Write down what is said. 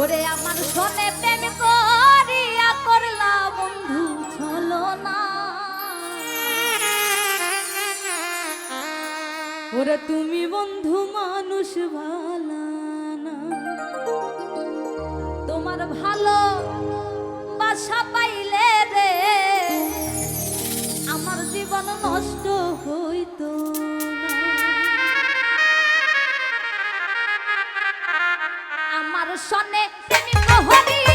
ওরে আমার সনে প্রেম করিয়া করলা বন্ধু, চলো না। ওরে তুমি বন্ধু মানুষ ভালা তোমার ভালো বাসা আমার সনে প্রেমিক হরিয়া